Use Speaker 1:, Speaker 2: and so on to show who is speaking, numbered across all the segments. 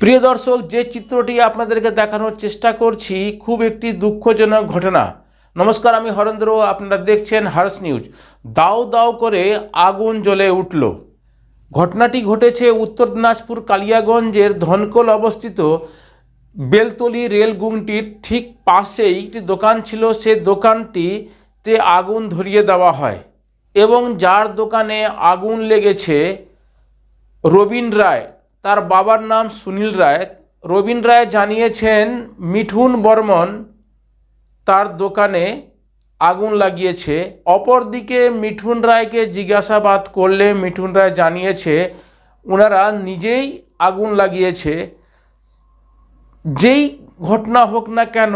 Speaker 1: প্রিয় দর্শক, যে চিত্রটি আপনাদেরকে দেখানোর চেষ্টা করছি খুব একটি দুঃখজনক ঘটনা। নমস্কার, আমি হরেন্দ্র, আপনারা দেখছেন হার্স নিউজ। দাও দাও করে আগুন জ্বলে উঠল। ঘটনাটি ঘটেছে উত্তর দিনাজপুর কালিয়াগঞ্জের ধনকল অবস্থিত বেলতলি রেলগুমটির ঠিক পাশেই একটি দোকান ছিল। সে দোকানটিতে আগুন ধরিয়ে দেওয়া হয় এবং যার দোকানে আগুন লেগেছে রবীন রায়। তার বাবার নাম সুনীল রায়। রবিন রায় জানিয়েছেন, মিঠুন বর্মন তার দোকানে আগুন লাগিয়েছে। অপরদিকে মিঠুন রায়কে জিজ্ঞাসাবাদ করলে মিঠুন রায় জানিয়েছে ওনারা নিজেই আগুন লাগিয়েছে। যেই ঘটনা হোক না কেন,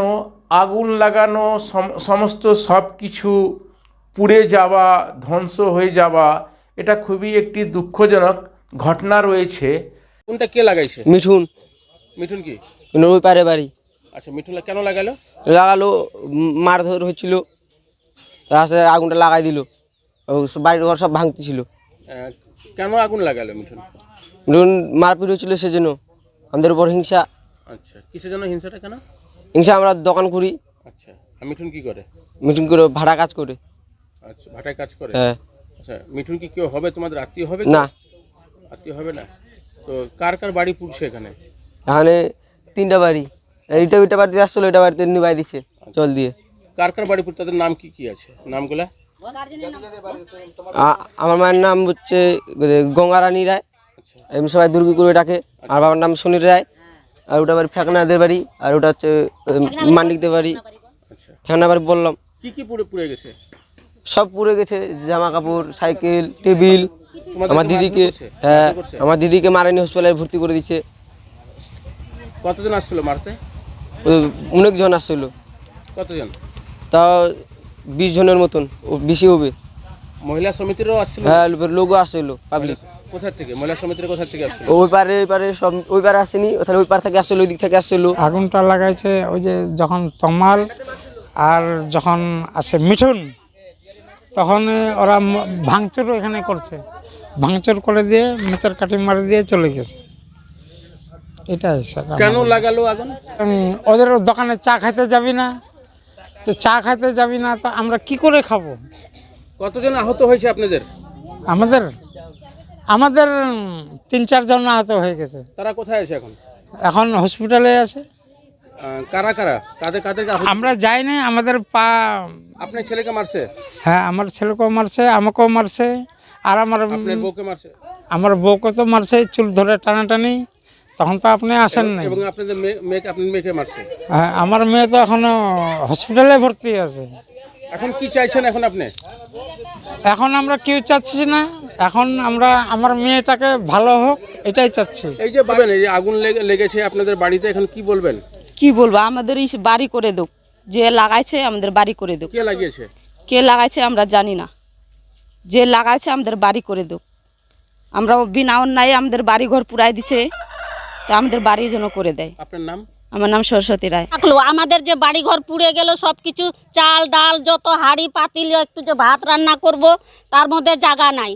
Speaker 1: আগুন লাগানো সম- সমস্ত সব কিছু পুড়ে যাওয়া, ধ্বংস হয়ে যাওয়া, এটা খুবই একটি দুঃখজনক ঘটনা রয়েছে। কোনটা কে লাগাইছে?
Speaker 2: মিঠুন।
Speaker 1: মিঠুন কি?
Speaker 2: ওই পারে বাড়ি।
Speaker 1: আচ্ছা মিঠুন কেন লাগালো?
Speaker 2: লাগালো মারধর হচ্ছিল তারপরে আগুনটা লাগাই দিল। বাড়ির ঘর সব ভাঙতেছিল।
Speaker 1: কেন আগুন লাগালো মিঠুন?
Speaker 2: মিঠুন মারপিট হচ্ছিল সেজন্য। আমাদের উপর হিংসা।
Speaker 1: আচ্ছা কিসের জন্য হিংসাটা কেন?
Speaker 2: হিংসা আমরা দোকান করি
Speaker 1: আচ্ছা আর মিঠুন কি করে?
Speaker 2: মিঠুন করে ভাড়া কাজ করে।
Speaker 1: আচ্ছা ভাটায় কাজ করে?
Speaker 2: হ্যাঁ।
Speaker 1: আচ্ছা মিঠুন কি কেউ হবে? তোমাদের আত্মীয় হবে
Speaker 2: না।
Speaker 1: আত্মীয় হবে না? তো কার কার বাড়ি পুড়ছে এখানে?
Speaker 2: এখানে তিনটা বাড়ি। এইটা ওইটা বাড়িতে আসছিল ওইটা বাড়িতে নিবাই দিছে জল দিয়ে।
Speaker 1: কার কার বাড়ি পুড়ছে তাদের নাম কি কি আছে? নামগুলা?
Speaker 2: আ- আমার মায়ের নাম হচ্ছে গঙ্গারানী রায়।
Speaker 1: আচ্ছা।
Speaker 2: এমনি সবাই দুর্গি করে ডাকে আর বাবার নাম সুনীল রায়। আর ওটা বাড়ি ফেকনাদের বাড়ি আর ওটা হচ্ছে মান্ডিকদের বাড়ি।
Speaker 1: আচ্ছা।
Speaker 2: ফেকনা বাড়ি বললাম।
Speaker 1: কি কি পুড়ে পুড়ে গেছে?
Speaker 2: সব পুড়ে গেছে জামা কাপড় সাইকেল টেবিল। আমার দিদিকে হ্যাঁ আমার দিদিকে মারানি হসপিটালে ভর্তি করে দিচ্ছে।
Speaker 1: কতজন আসছিল মারতে?
Speaker 2: ওই অনেক জন আসছিল।
Speaker 1: কতজন?
Speaker 2: তাও বিশ জনের মতন ও বেশি হবে।
Speaker 1: মহিলা সমিতিরও আসছিল?
Speaker 2: হ্যাঁ লোকও আসছিল পাবলিক
Speaker 1: কোথা থেকে? মহিলা সমিতির কোথা থেকে আসছিল?
Speaker 2: ওই পারে ওই পারে সব ওই পারে আসেনি তাহলে ওই পার থেকে আসছিল ওই দিক থেকে আসছিল।
Speaker 3: আগুনটা লাগাইছে ওই যে যখন তমাল আর যখন আসে মিঠুন তখন ওরা ভাঙচুর এখানে করছে। ভাঙচুর করে দিয়ে মেচার কাটি মারি দিয়ে চলে গেছে। এটাই।
Speaker 1: কেন লাগালো আগুন?
Speaker 3: ওদের দোকানে চা খাইতে যাবি না। তো চা খাইতে যাবি না তো আমরা কি করে খাব?
Speaker 1: কতজন আহত হয়েছে আপনাদের?
Speaker 3: আমাদের আমাদের তিন চারজন আহত হয়ে গেছে।
Speaker 1: তারা কোথায় আছে এখন?
Speaker 3: এখন হসপিটালে আছে।
Speaker 1: কারা কারা? কাদের আহত?
Speaker 3: আমরা যাই না আমাদের পা
Speaker 1: আপনার ছেলেকে মারছে?
Speaker 3: হ্যাঁ আমার ছেলেকেও মারছে আমাকেও মারছে। আর আমার
Speaker 1: আপনার বউকে মারছে?
Speaker 3: আমার বউকে তো মারছে চুল ধরে টানাটানি। তখন তো আপনি আসেন নাই।
Speaker 1: এবং আপনাদের মেয়েকে আপনার মেয়েকে মারছে?
Speaker 3: হ্যাঁ আমার মেয়ে তো এখনও হসপিটালে ভর্তি আছে।
Speaker 1: এখন কি চাইছেন এখন আপনি?
Speaker 3: এখন আমরা কেউ চাচ্ছি না। এখন আমরা আমার মেয়েটাকে ভালো হোক এটাই চাচ্ছি।
Speaker 1: এই যে পাবেন এই যে আগুন লেগে- লেগেছে আপনাদের বাড়িতে এখন কি বলবেন?
Speaker 4: কি বলব? আমাদের এই বাড়ি করে দোক যে লাগাইছে আমাদের বাড়ি করে দোক
Speaker 1: কে লাগিয়েছে?
Speaker 4: কে লাগাইছে আমরা জানি না। যে লাগাইছে আমাদের বাড়ি করে দোক। আমরা বিনা অন্যায় আমাদের বাড়ি ঘর পুরাই দিছে তা আমাদের বাড়ি যেন করে দেয়।
Speaker 1: আপনার নাম?
Speaker 4: আমার নাম সরস্বতী রায়।
Speaker 5: থাকল আমাদের যে বাড়িঘর পুড়ে গেল সব কিছু চাল ডাল যত হাঁড়ি পাতিল একটু যে ভাত রান্না করব তার মধ্যে জায়গা নাই।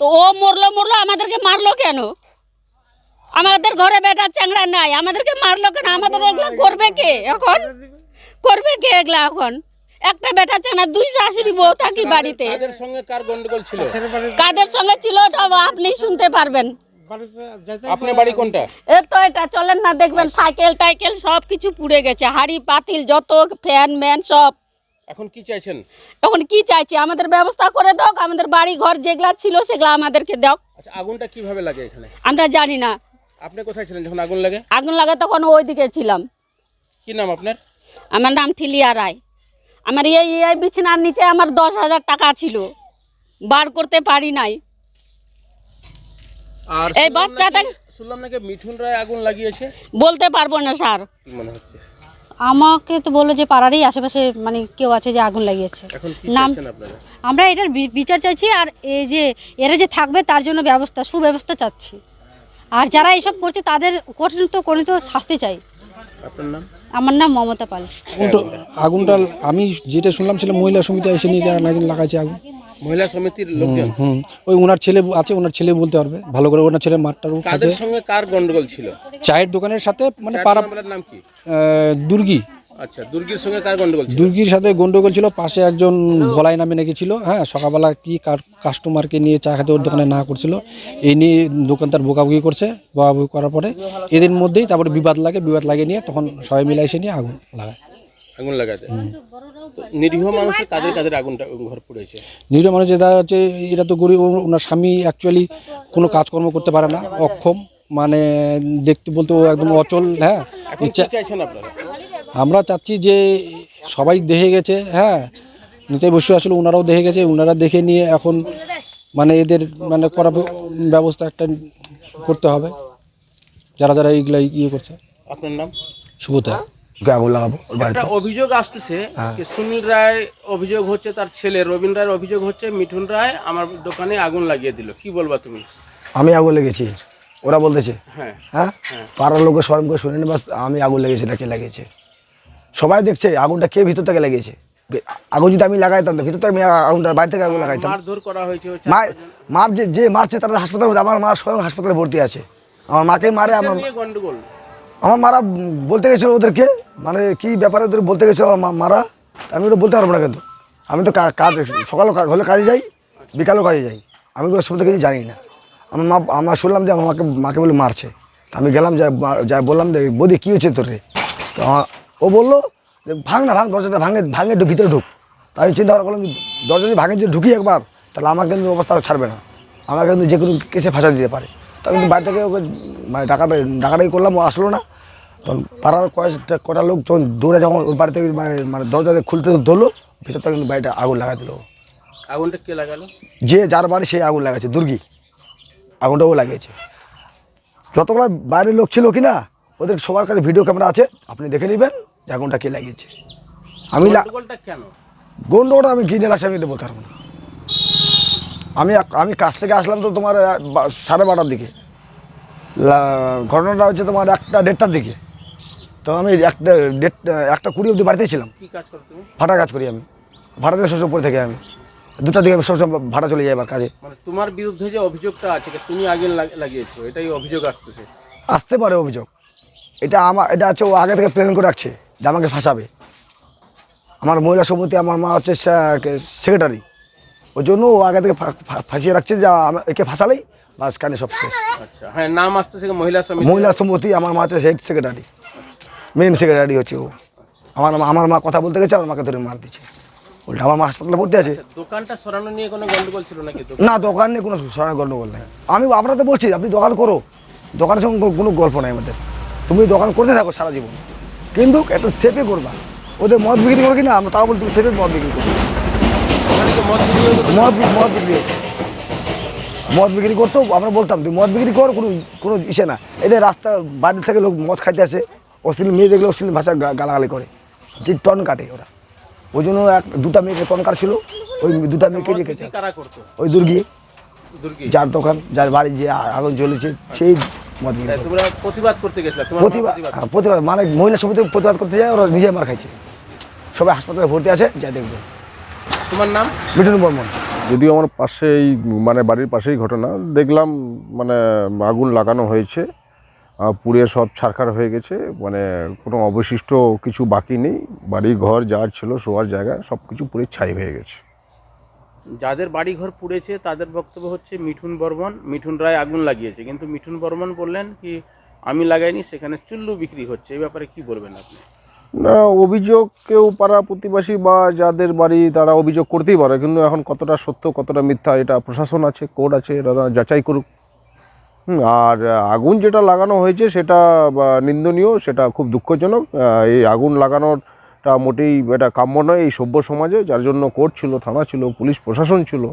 Speaker 5: তো ও মরলো মরলো আমাদেরকে মারলো কেন? আমাদের ঘরে বেটা চ্যাংড়া নাই আমাদেরকে মারলো কেন? আমাদের এগুলা করবে কে এখন? করবে কে এগুলা এখন? একটা বেটা চ্যাংড়া দুই শাশুড়ি বউ থাকি বাড়িতে।
Speaker 1: তাদের সঙ্গে কার গন্ডগোল ছিল?
Speaker 5: কাদের সঙ্গে ছিল আপনি শুনতে পারবেন।
Speaker 1: আপনার বাড়ি কোনটা?
Speaker 5: এ তো এটা চলেন না দেখবেন সাইকেল টাইকেল সব কিছু পুড়ে গেছে হাড়ি পাতিল যত ফ্যান ম্যান সব।
Speaker 1: এখন কি চাইছেন?
Speaker 5: এখন কি চাইছি? আমাদের ব্যবস্থা করে দাও আমাদের বাড়ি ঘর যেগুলা ছিল সেগুলা আমাদেরকে দাও।
Speaker 1: আচ্ছা আগুনটা কীভাবে লাগে এখানে?
Speaker 5: আমরা জানি না।
Speaker 1: আপনি কোথায় ছিলেন যখন আগুন লাগে?
Speaker 5: আগুন লাগে তখন ওইদিকে ছিলাম।
Speaker 1: কি নাম আপনার?
Speaker 5: আমার নাম ঠিলিয়া রায়। আমার এই এই বিছানার নিচে আমার দশ হাজার টাকা ছিল। বার করতে পারি নাই।
Speaker 1: আর
Speaker 5: এই বাচ্চাটা-
Speaker 1: শুনলাম নাকি মিঠুন রায় আগুন লাগিয়েছে?
Speaker 5: বলতে পারব না স্যার।
Speaker 1: মনে হচ্ছে?
Speaker 6: আমাকে তো বলল যে পাড়ারই আশেপাশে মানে কেউ আছে যে আগুন লাগিয়েছে। নাম আমরা এটার বিচার চাইছি আর এই যে এরা যে থাকবে তার জন্য ব্যবস্থা সুব্যবস্থা চাচ্ছি। আর যারা এসব করছে তাদের কঠিন তো কঠিন তো শাস্তি চাই। আমার নাম মমতা পাল।
Speaker 7: আগুনটা আমি যেটা শুনলাম ছিল মহিলা সমিতি এসে নিয়ে লাগাইছে আগুন।
Speaker 1: মহিলা সমিতির লোকজন?
Speaker 7: হুম ওই ওনার ছেলে আছে ওনার ছেলে বলতে পারবে। ভালো করে ওনার ছেলে মাঠটারও আছে।
Speaker 1: সঙ্গে কার গন্ডগোল ছিল?
Speaker 7: চায়ের দোকানের সাথে মানে পাড়া
Speaker 1: নাম কি?
Speaker 7: দুর্গি।
Speaker 1: আচ্ছা দুর্গের সঙ্গে কার গন্ডগোল
Speaker 7: দুর্গির সাথে গন্ডগোল ছিল পাশে একজন বলাই নামে নাকি ছিল হ্যাঁ সকালবেলা কি কাস্টমারকে নিয়ে চা খেতে ওর দোকানে না করছিল এই নিয়ে দোকানদার বোকাবুকি করছে বোকাবুকি করার পরে এদের মধ্যেই তারপরে বিবাদ লাগে বিবাদ লাগিয়ে নিয়ে তখন সবাই মিলে এসে নিয়ে আগুন লাগায়।
Speaker 1: আগুন লাগাতে নিরীহ মানুষের কাদের কাদের আগুনটা ঘর পুড়েছে?
Speaker 7: নিরীহ মানুষ যেটা হচ্ছে এরা তো গরিব ওনার স্বামী অ্যাকচুয়ালি কোনো কাজকর্ম করতে পারে না অক্ষম মানে দেখতে বলতে ও একদম অচল হ্যাঁ ইচ্ছা
Speaker 1: চাইছেন আপনারা?
Speaker 7: আমরা চাচ্ছি যে সবাই দেখে গেছে হ্যাঁ। নিতে বসে আসলে ওনারাও দেখে গেছে ওনারা দেখে নিয়ে এখন মানে এদের মানে করা ব্যবস্থা একটা করতে হবে। যারা যারা এইগুলা ইয়ে করছে।
Speaker 1: আপনার নাম?
Speaker 7: শুভতা
Speaker 8: আগুন লাগাবো
Speaker 1: একটা অভিযোগ আসতেছে যে সুনীল রায় অভিযোগ হচ্ছে তার ছেলে রবীন রায়ের অভিযোগ হচ্ছে মিঠুন রায় আমার দোকানে আগুন লাগিয়ে দিল। কি বলবা তুমি?
Speaker 8: আমি আগুন লেগেছি ওরা বলতেছে।
Speaker 1: হ্যাঁ।
Speaker 8: হ্যাঁ? পাড়ার লোকের সরম করে শুনে বাস আমি আগুন লেগেছি এটা কে লাগিয়েছে? সবাই দেখছে আগুনটা কে ভিতর থেকে লেগেছে আগুন যদি আমি লাগাইতাম তো ভিতর থেকে আমি আগুনটা বাইরে থেকে আগুন লাগাইতাম।
Speaker 1: মারধর করা হয়েছে হচ্ছে
Speaker 8: মা মার যে যে মারছে তারা হাসপাতালে আমার মা স্বয়ং হাসপাতালে ভর্তি আছে। আমার মাকে মারে আমার
Speaker 1: গন্ডগোল?
Speaker 8: আমার মারা বলতে গেছিল ওদেরকে মানে কি ব্যাপারে ওদের বলতে গেছিল আমার মারা? আমি ওটা বলতে পারব না কিন্তু। আমি তো কাজ সকালে হলে কাজে যাই বিকালেও কাজে যাই। আমি ওগুলো সম্বন্ধে কিছু জানি না। আমার মা আমার শুনলাম যে আমার মাকে মাকে বলে মারছে। আমি গেলাম যাই যাই বললাম যে বৌদি কী হচ্ছে তোর রে? তো আমার- ও বলল যে ভাঙ না ভাঙ দরজাটা ভাঙে ভাঙে একটু ভিতরে ঢুক। তো আমি চিন্তা করলাম যে দরজা যদি ভাঙে যদি ঢুকি একবার তাহলে আমার কিন্তু অবস্থা ছাড়বে না। আমাকে কিন্তু যে কোনো কেসে ফাঁসা দিতে পারে। তা কিন্তু বাড়ি থেকে ওকে মানে ডাকাটা ডাকাটাই করলাম ও আসলো না। তখন পাড়ার কয়েকটা কটা লোক যখন দৌড়ে যখন ওই বাড়ি থেকে মানে মানে দরজা খুলতে ধরলো ভিতর থেকে কিন্তু বাড়িটা আগুন লাগা দিল
Speaker 1: আগুনটা কে লাগালো?
Speaker 8: যে যার বাড়ি সে আগুন লাগাচ্ছে দুর্গি। আগুনটাও লাগিয়েছে। যতগুলো বাইরের লোক ছিল কি না ওদের সবার কাছে ভিডিও ক্যামেরা আছে আপনি দেখে নেবেন যে আগুনটা কে লাগিয়েছে। আমি
Speaker 1: কেন?
Speaker 8: গন্ডগোলটা আমি কিনে লাগছে আমি বলতে পারব না আমি আমি কাছ থেকে আসলাম তো তোমার সাড়ে বারোটার দিকে। ঘটনাটা হচ্ছে তোমার একটা দেড়টার দিকে। তো আমি একটা দেড়টা একটা কুড়ি অবধি বাড়িতে ছিলাম।
Speaker 1: কি কাজ করো
Speaker 8: কাজ করি আমি। ভাড়া দিয়ে সবসময় পড়ে থাকি আমি। দুটার দিকে আমি সবসময় ভাড়া চলে যাই কাজে।
Speaker 1: মানে তোমার বিরুদ্ধে যে অভিযোগটা আছে তুমি আগে লাগ- লাগিয়েছো এটাই অভিযোগ আসতেছে।
Speaker 8: আসতে পারে অভিযোগ। এটা আমার এটা হচ্ছে ও আগে থেকে প্ল্যান করে রাখছে যে আমাকে ফাঁসাবে। আমার মহিলা সমিতি আমার মা হচ্ছে সেক্রেটারি ওই জন্য ও আগে থেকে ফাঁসিয়ে রাখছে যে একে ফাঁসালেই বাস কানে সব শেষ।
Speaker 1: আচ্ছা হ্যাঁ নাম আসতেছে মহিলা সমিতি?
Speaker 8: মহিলা সমিতি আমার মা হচ্ছে হেড সেক্রেটারি মেন সেক্রেটারি হচ্ছে ও। আমার আমার মা কথা বলতে গেছে আমার মাকে ধরে মার দিচ্ছে। উল্টা আমার মা হাসপাতালে ভর্তি আছে।
Speaker 1: দোকানটা সরানো নিয়ে কোনো গন্ডগোল ছিল নাকি?
Speaker 8: না দোকান নিয়ে কোনো সরানো গণ্ডগোল নেই। আমি আমরা তো বলছি আপনি দোকান করো। দোকানের সঙ্গে কোনো গল্প নাই আমাদের। তুমি দোকান করতে থাকো সারা জীবন। কিন্তু একটা সেফে করবা। ওদের মদ বিক্রি করো কি না আমরা তাও বলি তুমি সেফে মদ বিক্রি করো।
Speaker 1: মদ।
Speaker 8: মদ বিক্রি মদ বিক্রি করতো আমরা বলতাম তুমি মদ বিক্রি কর কোনো কোনো ইসে না। এদের রাস্তা বাড়ি থেকে লোক মদ খাইতে আসে অশ্লীল মেয়ে দেখলে অশ্লীল ভাষা গালাগালি করে। যে টন কাটে ওরা। ওই জন্য এক দুটা মেয়েকে টন কাটছিল ওই দুটা মেয়েকে রেখেছে। ওই দুর্গি।
Speaker 1: দুর্গি।
Speaker 8: যার দোকান যার বাড়ি যে আগুন জ্বলেছে সেই
Speaker 1: তোমরা প্রতিবাদ করতে গেছিলে
Speaker 8: প্রতিবাদ
Speaker 1: প্রতিবাদ
Speaker 8: হ্যাঁ, মানে মহিলা সমিতি প্রতিবাদ করতে যায় ওরা নিজে মার খাইছে। সবাই হাসপাতালে ভর্তি আছে যা দেখবে।
Speaker 1: তোমার নাম?
Speaker 8: মিঠুন বর্মন।
Speaker 9: যদিও আমার পাশেই মানে বাড়ির পাশেই ঘটনা দেখলাম মানে আগুন লাগানো হয়েছে পুড়ে সব ছারখার হয়ে গেছে মানে কোনো অবশিষ্ট কিছু বাকি নেই বাড়ি ঘর যা ছিল শোয়ার জায়গা সব কিছু পুড়ে ছাই হয়ে গেছে।
Speaker 1: যাদের বাড়িঘর পুড়েছে, তাদের বক্তব্য হচ্ছে মিঠুন বর্মন, মিঠুন রায় আগুন লাগিয়েছে। কিন্তু মিঠুন বর্মন বললেন কি, আমি লাগাইনি, সেখানে চুল্লু বিক্রি হচ্ছে। এই ব্যাপারে কি বলবেন আপনি?
Speaker 9: না, অভিযোগ কেউ পাড়া প্রতিবেশী বা যাদের বাড়ি তারা অভিযোগ করতেই পারে, কিন্তু এখন কতটা সত্য, কতটা মিথ্যা, এটা প্রশাসন আছে, কোর্ট আছে, এরা যাচাই করুক। আর আগুন যেটা লাগানো হয়েছে, সেটা নিন্দনীয়, সেটা খুব দুঃখজনক। এই আগুন লাগানোরটা মোটেই এটা কাম্য নয় এই সভ্য সমাজে যার জন্য কোর্ট ছিল থানা ছিল পুলিশ প্রশাসন ছিল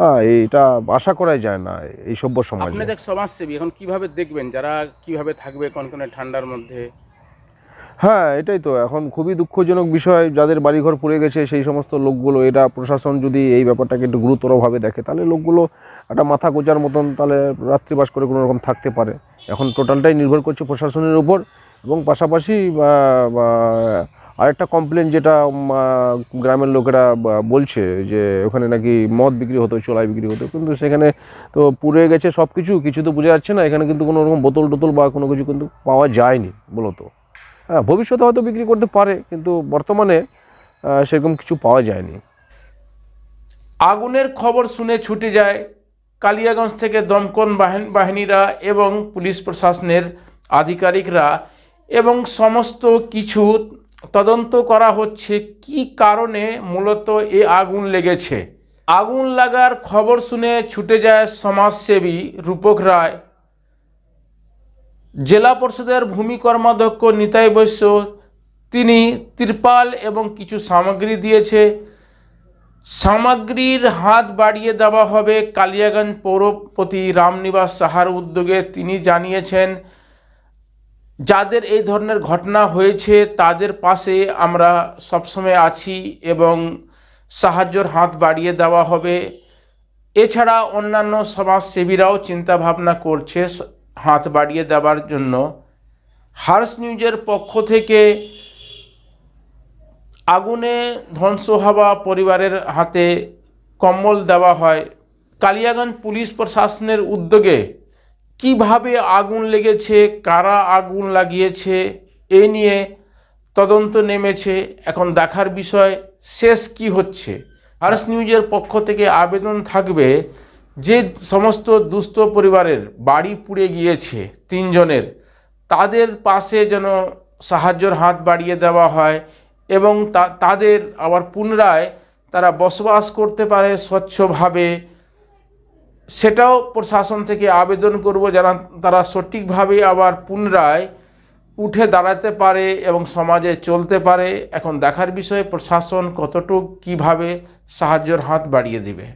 Speaker 9: হ্যাঁ এটা আশা করাই যায় না এই সভ্য সমাজে।
Speaker 1: আপনি দেখ সমাজসেবী এখন কীভাবে দেখবেন যারা কীভাবে থাকবে কনকনে ঠান্ডার মধ্যে?
Speaker 9: হ্যাঁ এটাই তো এখন খুবই দুঃখজনক বিষয় যাদের বাড়িঘর পুড়ে গেছে সেই সমস্ত লোকগুলো এটা প্রশাসন যদি এই ব্যাপারটাকে একটু গুরুতরভাবে দেখে তাহলে লোকগুলো একটা মাথা গোজার মতন তাহলে রাত্রিবাস করে কোনো রকম থাকতে পারে। এখন টোটালটাই নির্ভর করছে প্রশাসনের উপর এবং পাশাপাশি আরেকটা কমপ্লেন যেটা গ্রামের লোকেরা বলছে যে ওখানে নাকি মদ বিক্রি হতো, চোলাই বিক্রি হতো। কিন্তু সেখানে তো পুড়ে গেছে সব কিছু কিছু তো বোঝা যাচ্ছে না, এখানে কিন্তু কোনো রকম বোতল টোতল বা কোনো কিছু কিন্তু পাওয়া যায়নি মূলত হ্যাঁ ভবিষ্যতে হয়তো বিক্রি করতে পারে, কিন্তু বর্তমানে সেরকম কিছু পাওয়া যায়নি।
Speaker 1: আগুনের খবর শুনে ছুটে যায় কালিয়াগঞ্জ থেকে দমকল বাহিন- বাহিনীরা এবং পুলিশ প্রশাসনের আধিকারিকরা এবং সমস্ত কিছু তদন্ত করা হচ্ছে কি কারণে মূলত এ আগুন লেগেছে। আগুন লাগার খবর শুনে ছুটে যায় সমাজসেবী রূপক রায়। জেলা পরিষদের ভূমি কর্মাধ্যক্ষ নিতাই বৈশ্য, তিনি তিরপাল এবং কিছু সামগ্রী দিয়েছে। সামগ্রীর হাত বাড়িয়ে দেওয়া হবে কালিয়াগঞ্জ পৌরপতি রামনিবাস সাহার উদ্যোগে, তিনি জানিয়েছেন যাদের এই ধরনের ঘটনা হয়েছে, তাদের পাশে আমরা সবসময় আছি এবং সাহায্যর হাত বাড়িয়ে দেওয়া হবে। এছাড়া অন্যান্য সমাজসেবীরাও চিন্তাভাবনা করছে হাত বাড়িয়ে দেওয়ার জন্য। হার্স নিউজের পক্ষ থেকে আগুনে ধ্বংস হওয়া পরিবারের হাতে কম্বল দেওয়া হয়। কালিয়াগঞ্জ পুলিশ প্রশাসনের উদ্যোগে কীভাবে আগুন লেগেছে, কারা আগুন লাগিয়েছে, এ নিয়ে তদন্ত নেমেছে। এখন দেখার বিষয়, শেষ কি হচ্ছে? হার্স নিউজের পক্ষ থেকে আবেদন থাকবে যে সমস্ত দুস্থ পরিবারের বাড়ি পুড়ে গিয়েছে তিনজনের, তাদের পাশে যেন সাহায্যের হাত বাড়িয়ে দেওয়া হয় এবং তাদের আবার পুনরায় তারা বসবাস করতে পারে স্বচ্ছভাবে। সেটাও প্রশাসন থেকে আবেদন করব যারা তারা সঠিকভাবে আবার পুনরায় উঠে দাঁড়াতে পারে এবং সমাজে চলতে পারে। এখন দেখার বিষয়ে প্রশাসন কতটুক, কীভাবে সাহায্যের হাত বাড়িয়ে দিবে।